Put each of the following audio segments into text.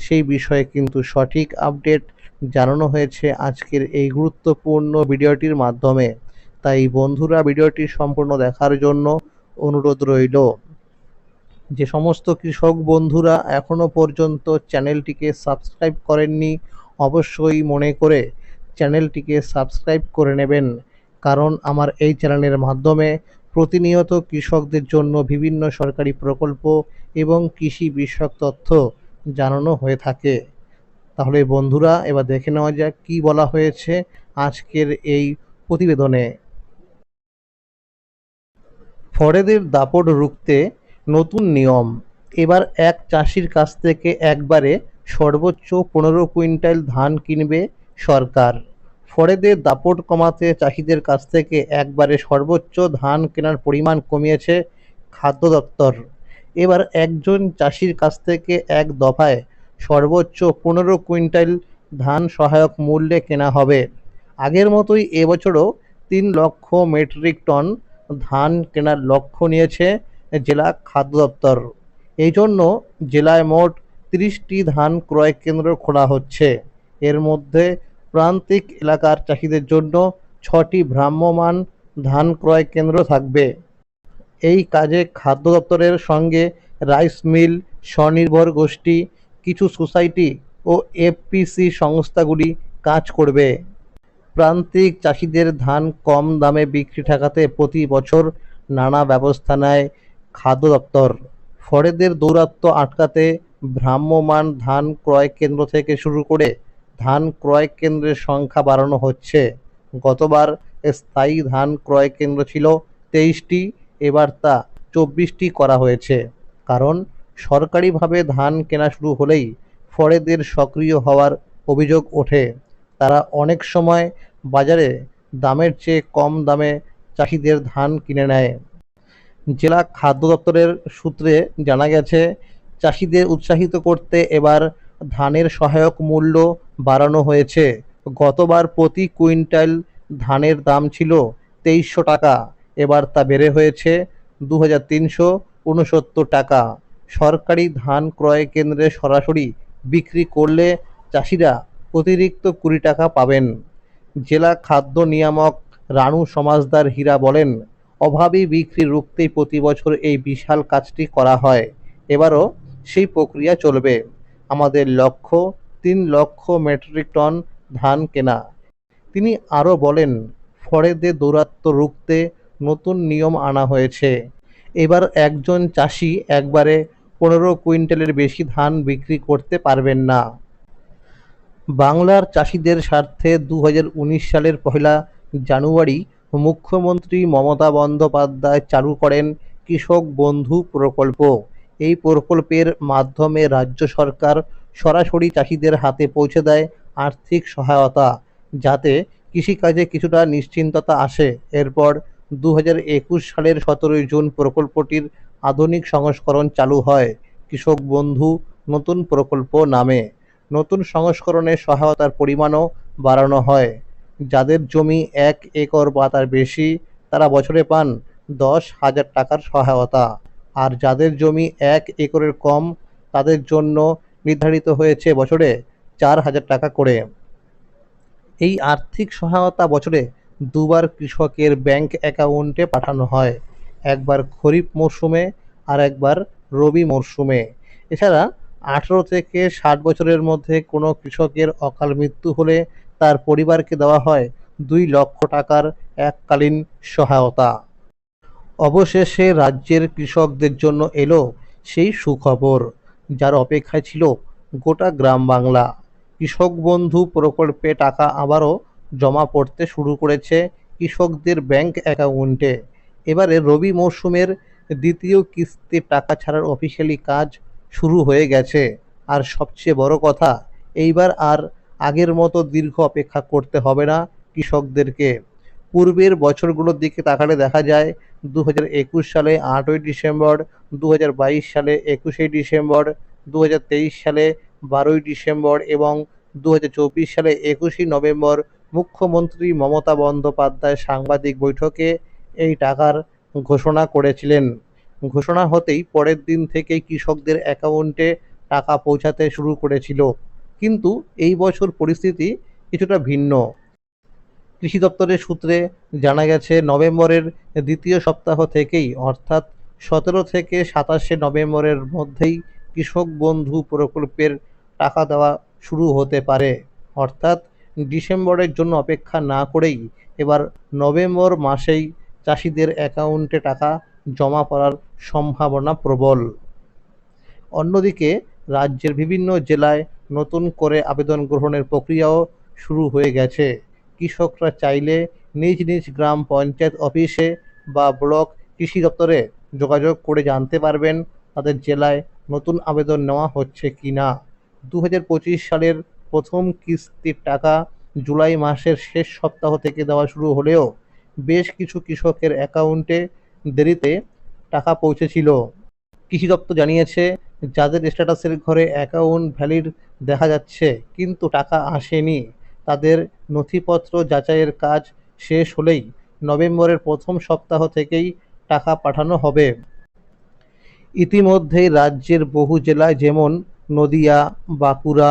সেই বিষয়ে কিন্তু সঠিক আপডেট জানানো হয়েছে আজকের এই গুরুত্বপূর্ণ ভিডিওটির মাধ্যমে। তাই বন্ধুরা, ভিডিওটি সম্পূর্ণ দেখার জন্য অনুরোধ রইল। যে সমস্ত কৃষক বন্ধুরা এখনও পর্যন্ত চ্যানেলটিকে সাবস্ক্রাইব করেননি, অবশ্যই মনে করে চ্যানেলটিকে সাবস্ক্রাইব করে নেবেন। কারণ আমার এই চ্যানেলের মাধ্যমে প্রতিনিয়ত কৃষকদের জন্য বিভিন্ন সরকারি প্রকল্প এবং কৃষি বিষয়ক তথ্য জানানো হয়ে থাকে। তাহলে বন্ধুরা, এবার দেখে নেওয়া যাক কী বলা হয়েছে আজকের এই প্রতিবেদনে। ফরেদের দাপট রুখতে নতুন নিয়ম। এবার এক চাষির কাছ থেকে একবারে সর্বোচ্চ পনেরো কুইন্টাল ধান কিনবে সরকার। ফরেদের দাপট কমাতে চাষিদের কাছ থেকে একবারে সর্বোচ্চ ধান কেনার পরিমাণ কমিয়েছে খাদ্য দপ্তর। এবার একজন চাষির কাছ থেকে এক দফায় সর্বোচ্চ পনেরো কুইন্টাল ধান সহায়ক মূল্যে কেনা হবে। আগের মতোই এবছরও তিন লক্ষ মেট্রিক টন ধান কেনার লক্ষ্য নিয়েছে জেলা খাদ্য দপ্তর। এই জন্য জেলায় মোট তিরিশটি ধান ক্রয় কেন্দ্র খোলা হচ্ছে। এর মধ্যে প্রান্তিক এলাকার চাষিদের জন্য ছটি ভ্রাম্যমাণ ধান ক্রয় কেন্দ্র থাকবে। এই কাজে খাদ্য দপ্তরের সঙ্গে রাইস মিল, স্বনির্ভর গোষ্ঠী, কিছু সোসাইটি ও এফপিসি সংস্থাগুলি কাজ করবে। প্রান্তিক চাষিদের ধান কম দামে বিক্রি ঠেকাতে প্রতি বছর নানা ব্যবস্থা নেয় খাদ্য দপ্তর ফরেদের দৌরাত্ম্য আটকাতে ভ্রাম্যমাণ ধান ক্রয় কেন্দ্র থেকে শুরু করে ধান ক্রয় কেন্দ্রের সংখ্যা বাড়ানো হচ্ছে। গতবার স্থায়ী ধান ক্রয় কেন্দ্র ছিল তেইশটি। এবার তা চব্বিশটি করা হয়েছে। কারণ, সরকারিভাবে ধান কেনা শুরু হলেই ফরেদের সক্রিয় হওয়ার অভিযোগ ওঠে। তারা অনেক সময় বাজারে দামের চেয়ে কম দামে চাষিদের ধান কিনে নেয়। জেলা খাদ্য দপ্তরের সূত্রে জানা গেছে, চাষিদের উৎসাহিত করতে এবার ধানের সহায়ক মূল্য বাড়ানো হয়েছে। গতবার প্রতি কুইন্টাল ধানের দাম ছিল তেইশশো টাকা। এবার তা বেড়ে হয়েছে দু হাজার তিনশো উনসত্তর টাকা। সরকারি ধান ক্রয় কেন্দ্রে সরাসরি বিক্রি করলে চাষিরা অতিরিক্ত কুড়ি টাকা পাবেন। জেলা খাদ্য নিয়ামক রানু সমাজদার হীরা বলেন, অভাবী বিক্রি রুখতেই প্রতি বছর এই বিশাল কাজটি করা হয়। এবারও সেই প্রক্রিয়া চলবে। আমাদের লক্ষ্য, তিন লক্ষ মেট্রিক টন ধান কেনা। তিনি আরও বলেন ফরেদের দৌরাত্ম্য রুখতে নতুন নিয়ম আনা হয়েছে। এবার একজন চাষি একবারে পনেরো কুইন্টালের বেশি ধান বিক্রি করতে পারবেন না। বাংলার চাষিদের স্বার্থে দু হাজার উনিশ সালের পয়লা জানুয়ারি মুখ্যমন্ত্রী মমতা বন্দ্যোপাধ্যায় চালু করেন কৃষক বন্ধু প্রকল্প। এই প্রকল্পের মাধ্যমে রাজ্য সরকার সরাসরি চাষিদের হাতে পৌঁছে দেয় আর্থিক সহায়তা, যাতে কৃষিকাজে কিছুটা নিশ্চিন্ততা আসে। এরপর দু হাজার একুশ সালের সতেরোই জুন প্রকল্পটির আধুনিক সংস্করণ চালু হয়। কৃষক বন্ধু, নতুন প্রকল্প নামে। নতুন সংস্করণে সহায়তার পরিমাণও বাড়ানো হয়। যাদের জমি এক একর বা তার বেশি, তারা বছরে পান দশ হাজার টাকার সহায়তা। আর যাদের জমি এক একরের কম, তাদের জন্য নির্ধারিত হয়েছে বছরে চার হাজার টাকা করে। এই আর্থিক সহায়তা বছরে দুবার কৃষকের ব্যাংক অ্যাকাউন্টে পাঠানো হয়। একবার খরিফ মরশুমে আর একবার রবি মরশুমে। এছাড়া আঠেরো থেকে ষাট বছরের মধ্যে কোনো কৃষকের অকাল মৃত্যু হলে তার পরিবারকে দেওয়া হয় দুই লক্ষ টাকার এককালীন সহায়তা। অবশেষে রাজ্যের কৃষকদের জন্য এলো সেই সুখবর, যার অপেক্ষায় ছিল গোটা গ্রাম বাংলা। কৃষক বন্ধু প্রকল্পে টাকা আবারও জমা পড়তে শুরু করেছে কৃষকদের ব্যাংক অ্যাকাউন্টে। এবারে রবি মরশুমের দ্বিতীয় কিস্তির টাকা ছাড়ার অফিসিয়ালি কাজ শুরু হয়ে গেছে। আর সবচেয়ে বড় কথা, এইবার আর আগের মতো দীর্ঘ অপেক্ষা করতে হবে না কৃষকদেরকে। পূর্বের বছরগুলোর দিকে তাকালে দেখা যায় দু হাজার একুশ সালে আটই ডিসেম্বর দু হাজার বাইশ সালে একুশে ডিসেম্বর দু হাজার তেইশ সালে বারোই ডিসেম্বর এবং দু হাজার চব্বিশ সালে একুশে নভেম্বর মুখ্যমন্ত্রী মমতা বন্দ্যোপাধ্যায় সাংবাদিক বৈঠকে এই টাকার ঘোষণা করেছিলেন। ঘোষণা হতেই পরের দিন থেকেই কৃষকদের অ্যাকাউন্টে টাকা পৌঁছাতে শুরু করেছিল। কিন্তু এই বছর পরিস্থিতি কিছুটা ভিন্ন। কৃষি দপ্তরের সূত্রে জানা গেছে, নভেম্বরের দ্বিতীয় সপ্তাহ থেকেই, অর্থাৎ সতেরো থেকে সাতাশে নভেম্বরের মধ্যেই কৃষক বন্ধু প্রকল্পের টাকা দেওয়া শুরু হতে পারে। অর্থাৎ ডিসেম্বরের জন্য অপেক্ষা না করেই এবার নভেম্বর মাসেই চাষিদের অ্যাকাউন্টে টাকা জমা পড়ার সম্ভাবনা প্রবল। অন্যদিকে রাজ্যের বিভিন্ন জেলায় নতুন করে আবেদন গ্রহণের প্রক্রিয়াও শুরু হয়ে গেছে। কৃষকরা চাইলে নিজ নিজ গ্রাম পঞ্চায়েত অফিসে বা ব্লক কৃষি দপ্তরে যোগাযোগ করে জানতে পারবেন তাদের জেলায় নতুন আবেদন নেওয়া হচ্ছে কি না দু হাজার পঁচিশ সালের প্রথম কিস্তির টাকা জুলাই মাসের শেষ সপ্তাহ থেকে দেওয়া শুরু হলেও বেশ কিছু কৃষকের অ্যাকাউন্টে দেরিতে টাকা পৌঁছেছিল। কৃষি দপ্তর জানিয়েছে, যাদের স্ট্যাটাসের ঘরে অ্যাকাউন্ট ভ্যালিড দেখা যাচ্ছে কিন্তু টাকা আসেনি, তাদের নথিপত্র যাচাইয়ের কাজ শেষ হলেই নভেম্বরের প্রথম সপ্তাহ থেকেই টাকা পাঠানো হবে। ইতিমধ্যেই রাজ্যের বহু জেলায় যেমন নদিয়া, বাঁকুড়া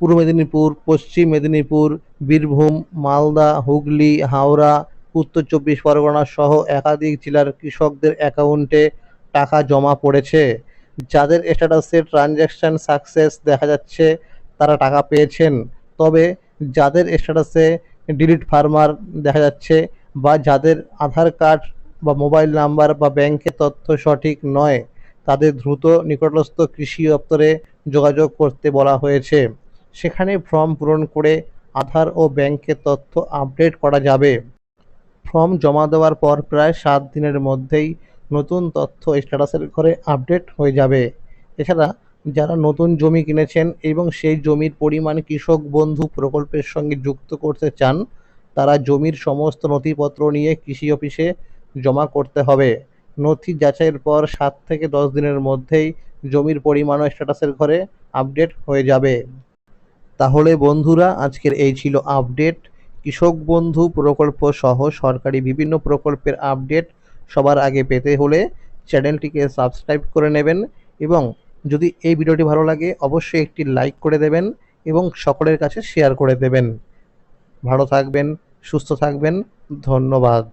পূর্ব মেদিনীপুর, পশ্চিম মেদিনীপুর, বীরভূম, মালদা, হুগলি, হাওড়া, উত্তর চব্বিশ পরগনা সহ একাধিক জেলার কৃষকদের অ্যাকাউন্টে টাকা জমা পড়েছে। যাদের স্ট্যাটাসে ট্রানজ্যাকশান সাকসেস দেখা যাচ্ছে, তারা টাকা পেয়েছেন। তবে যাদের স্ট্যাটাসে ডিলিট ফার্মার দেখা যাচ্ছে বা যাদের আধার কার্ড বা মোবাইল নাম্বার বা ব্যাংকের তথ্য সঠিক নয়, তাদের দ্রুত নিকটস্থ কৃষি দপ্তরে যোগাযোগ করতে বলা হয়েছে। সেখানে ফর্ম পূরণ করে আধার ও ব্যাংকের তথ্য আপডেট করা যাবে। ফর্ম জমা দেওয়ার পর প্রায় সাত দিনের মধ্যেই নতুন তথ্য স্ট্যাটাসের ঘরে আপডেট হয়ে যাবে। এছাড়া যারা নতুন জমি কিনেছেন এবং সেই জমির পরিমাণ কৃষক বন্ধু প্রকল্পের সঙ্গে যুক্ত করতে চান, তারা জমির সমস্ত নথিপত্র নিয়ে কৃষি অফিসে জমা করতে হবে। নথি যাচাইয়ের পর সাত থেকে দশ দিনের মধ্যেই জমির পরিমাণও স্ট্যাটাসের ঘরে আপডেট হয়ে যাবে। তাহলে বন্ধুরা, আজকের এই ছিল আপডেট। কৃষক বন্ধু প্রকল্প সহ সরকারি বিভিন্ন প্রকল্পের আপডেট সবার আগে পেতে হলে চ্যানেলটিকে সাবস্ক্রাইব করে নেবেন এবং যদি এই ভিডিওটি ভালো লাগে, অবশ্যই একটি লাইক করে দেবেন এবং সকলের কাছে শেয়ার করে দেবেন। ভালো থাকবেন, সুস্থ থাকবেন, ধন্যবাদ।